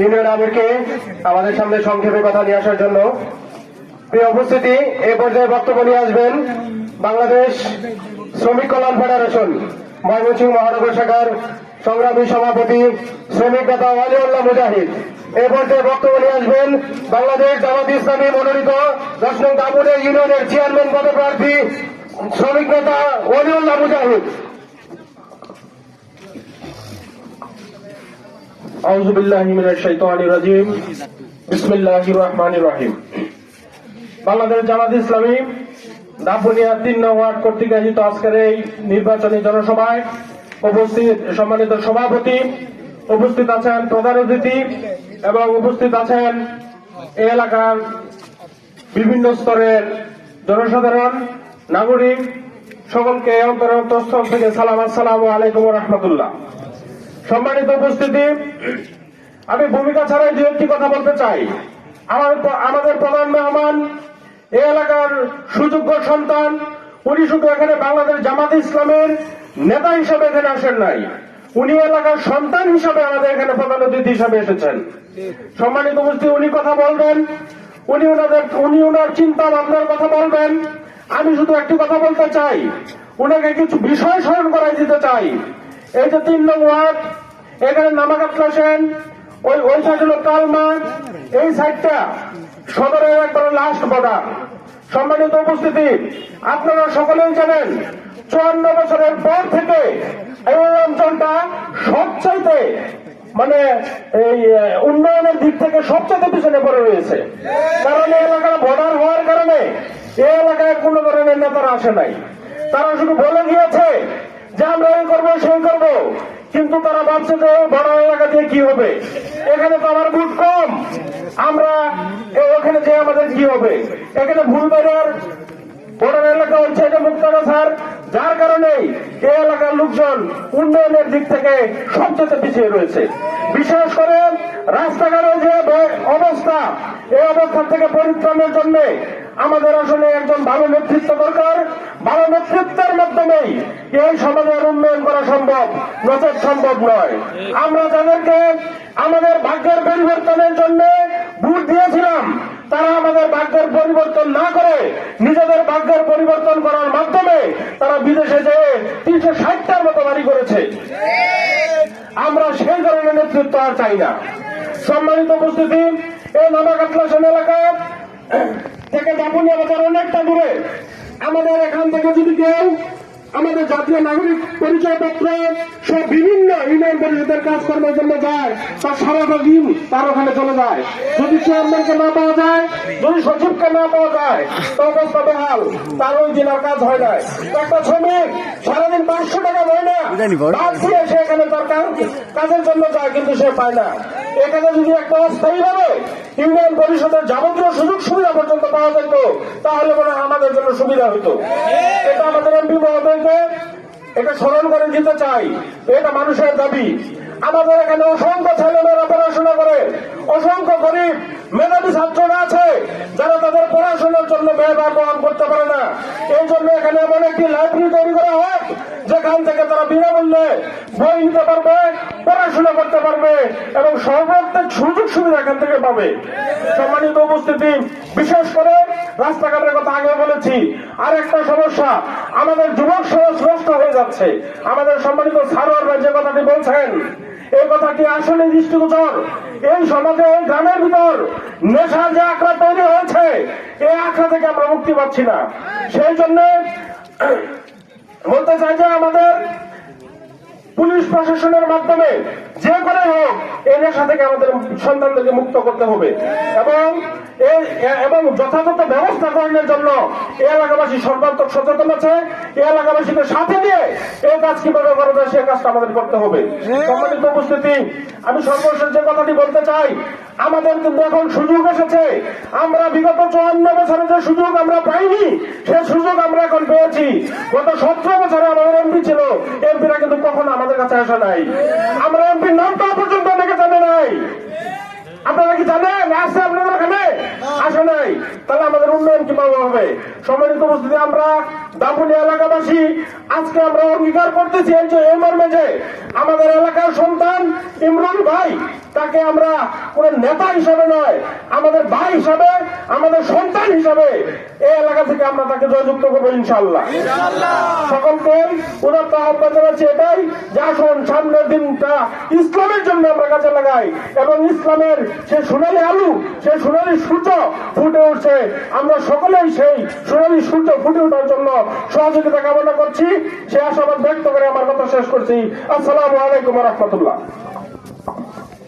Union আমিরকে আমাদের সামনে সংক্ষেপে কথা নিয়ে আসার জন্য। প্রিয় উপস্থিতি, এ পর্যায়ে বক্তব্য নিয়ে আসবেন বাংলাদেশ শ্রমিক কল্যাণ ফেডারেশন, ময়মনসিংহ মহানগর শাখার সংগ্রামী সভাপতি শ্রমিক নেতা ওয়ালিউল্লাহ মুজাহিদ। এ পর্যায়ে বক্তব্য নিয়ে আসবেন বাংলাদেশ জামাত ইসলামী মনোনীত দশ নং দাপুরে ইউনিয়নের চেয়ারম্যান পদপ্রার্থী শ্রমিক নেতা ওয়ালিউল্লাহ মুজাহিদ। আউযু বিল্লাহি বাংলাদেশ জামাত ইসলামী, দাপুনিয়া তিন কর্তৃক আয়োজিত আজকের এই নির্বাচনী জনসভায় উপস্থিত সম্মানিত সভাপতি, উপস্থিত আছেন প্রধান অতিথি এবং উপস্থিত আছেন এই এলাকার বিভিন্ন স্তরের জনসাধারণ, নাগরিক, সকলকে অন্তর থেকে সালাম, আসসালাম আলাইকুম রহমতুল্লাহ। সম্মানিত উপস্থিতি, আমি ভূমিকা ছাড়াই দু একটি কথা বলতে চাই। আমার আমাদের প্রধান মেহমান, এই এলাকার সুযোগ্য সন্তান, উনি শুধু এখানে বাংলাদেশ জামাত ইসলামের নেতা হিসাবে এখানে আসেন নাই, উনি এলাকার সন্তান হিসাবে আমাদের এখানে প্রধান অতিথি হিসাবে এসেছেন। সম্মানিত উপস্থিতি, উনি কথা বলবেন, উনি ওনাদের, উনি ওনার চিন্তা ভাবনার কথা বলবেন। আমি শুধু একটি কথা বলতে চাই ওনাকে কিছু বিষয় স্মরণ করাই দিতে চাই। এই যে তিন নং ওয়ার্ড এখানে নামাকাতলা সেন ওই ওই সাইড হলো কালমা এই সাইডটা সদরের একবারে লাস্ট বর্ডার সম্মানিত উপস্থিতি, আপনারা সকলেই জানেন, চুয়ান্ন বছরের পর থেকে এই অঞ্চলটা সবচাইতে মানে এই উন্নয়নের দিক থেকে সবচেয়ে পিছনে পড়ে রয়েছে। কারণ এই এলাকার বর্ডার হওয়ার কারণে এই এলাকায় কোনো ধরনের নেতারা আসে নাই। তারা শুধু বলে গিয়েছে যে আমরা এই করব, সেই করব। কিন্তু তারা ভাবছে যে বড় এলাকা দিয়ে কি হবে? এখানে তো আমার ভোট কম। আমরা ওখানে যে আমাদের কি হবে? এখানে ভুলবাজার বর্ডার এলাকা হচ্ছে এটা মুক্তাগাছার যার কারণে এই এলাকার লোকজন উন্নয়নের দিক থেকে সবচেয়ে পিছিয়ে রয়েছে। বিশেষ করে রাস্তাঘাটের যে অবস্থা, এই অবস্থা থেকে পরিত্রাণের জন্য আমাদের আসলে একজন ভালো নেতৃত্ব দরকার। ভালো নেতৃত্বের মাধ্যমেই এই সমাজের উন্নয়ন করা সম্ভব নচেত সম্ভব নয়। আমরা যাদেরকে আমাদের ভাগ্যের পরিবর্তনের জন্য ভোট দিয়েছিলাম, তারা আমাদের ভাগ্যের পরিবর্তন না করে নিজেদের ভাগ্যের পরিবর্তন করার মাধ্যমে তারা বিদেশে যেয়ে তিনশো ষাটটার মতো বাড়ি করেছে। আমরা সেই ধরনের নেতৃত্ব আর চাই না। সম্মানিত উপস্থিতি, এই নামাকাতলাসন এলাকা থেকে দাপুনিয়া বাজার অনেকটা দূরে। আমাদের এখান থেকে যদি কেউ আমাদের জাতীয় নাগরিক পরিচয়পত্র সব বিভিন্ন ইউনিয়ন পরিষদের কাজকর্মের জন্য যায় তার সারাটা দিন তার ওখানে চলে যায়। যদি চেয়ারম্যানকে না পাওয়া যায় যদি সচিবকে না পাওয়া যায় তো অবস্থা বেহাল তার ওই দিন আর কাজ হয় নাই। একটা শ্রমিক সারাদিন পাঁচশো টাকা দেয় না বাদ দিয়ে সে এখানে তার কাজের জন্য যায় কিন্তু সে পায় না। এখানে যদি একটা অস্থায়ী ভাবে ইউনিয়ন পরিষদের যাবতীয় সুযোগ সুবিধা পর্যন্ত পাওয়া যেত তাহলে মনে আমাদের জন্য সুবিধা হতো। এটা আমাদের এমপি মহোদয়কে এটা স্মরণ করে দিতে চাই, এটা মানুষের দাবি। আমাদের এখানে অসংখ্য ছেলেমেয়েরা পড়াশোনা করে, অসংখ্য গরিব মেধাবী ছাত্ররা আছে, যারা তাদের পড়াশোনার জন্য ব্যয়ভার বহন করতে পারে না। এই জন্য এখানে এমন একটি লাইব্রেরি তৈরি করা হোক যেখান থেকে তারা বিনামূল্যে বই নিতে পারবে, পড়াশোনা করতে পারবে, এবং সর্বাত্মক সুযোগ সুবিধা এখান থেকে পাবে। সম্মানিত উপস্থিতি, বিশেষ করে রাস্তাঘাটের কথা আগে বলেছি। আর একটা সমস্যা, আমাদের যুবক সমাজ নষ্ট হয়ে যাচ্ছে। আমাদের সম্মানিত সারোয়ার যে কথাটি বলছেন, এই কথাটি আসলে দৃষ্টিগোচর। এই সমাজে, এই গ্রামের ভিতর নেশার যে আঁকড়া তৈরি হয়েছে এই আঁকড়া থেকে আমরা মুক্তি পাচ্ছি না। সেই জন্য বলতে চাই যে আমাদের পুলিশ প্রশাসনের মাধ্যমে যে করে হোক এই নেশা থেকে আমাদের সন্তানদেরকে মুক্ত করতে হবে। এবং এবং যথাযথ ব্যবস্থা গ্রহণের জন্য এই এলাকাবাসী সর্বাত্মক সচেতন আছে। এই এলাকাবাসীকে সাথে নিয়ে এই কাজ কীভাবে করা যায় সে কাজটা আমাদের করতে হবে। সম্মানিত উপস্থিতি, আমি সর্বশেষ যে কথাটি বলতে চাই, আমাদের কিন্তু এখন সুযোগ এসেছে। আমরা বিগত চুয়ান্ন বছরে যে সুযোগ আমরা পাইনি, সে সুযোগ আমরা এখন পেয়েছি। গত সতেরো বছরে আমাদের এমপি ছিল। এমপিরা কিন্তু কখনো আমাদের কাছে আসা নাই। আমরা এমপির নামটা পর্যন্ত অনেকে জানে নাই। আপনারা কি জানেন? আসছে আপনাদের ওখানে? আসে নাই তাহলে আমাদের উন্নয়ন কীভাবে হবে? সম্মানিত উপস্থিতি আমরা দাপুনি এলাকাবাসী আজকে আমরা অঙ্গীকার করতেছি এই যে এই মর্মে যে আমাদের এলাকার সন্তান ইমরান ভাই তাকে আমরা কোন নেতা হিসাবে নয় আমাদের ভাই হিসাবে আমাদের সন্তান হিসাবে এই এলাকা থেকে আমরা তাকে জয়যুক্ত করব ইনশাল্লাহ সকলকে উদাত্ত আহ্বান জানাচ্ছি এটাই যে আসুন, সামনের দিনটা ইসলামের জন্য আমরা কাজে লাগাই এবং ইসলামের সে সোনালী আলু, সে সোনালি সূর্য ফুটে উঠছে। আমরা সকলেই সেই সোনালী সূর্য ফুটে ওঠার জন্য সহযোগিতা কামনা করছি। সে আশাবাদ ব্যক্ত করে আমার কথা শেষ করছি। আসসালামু আলাইকুম রহমতুল্লাহ।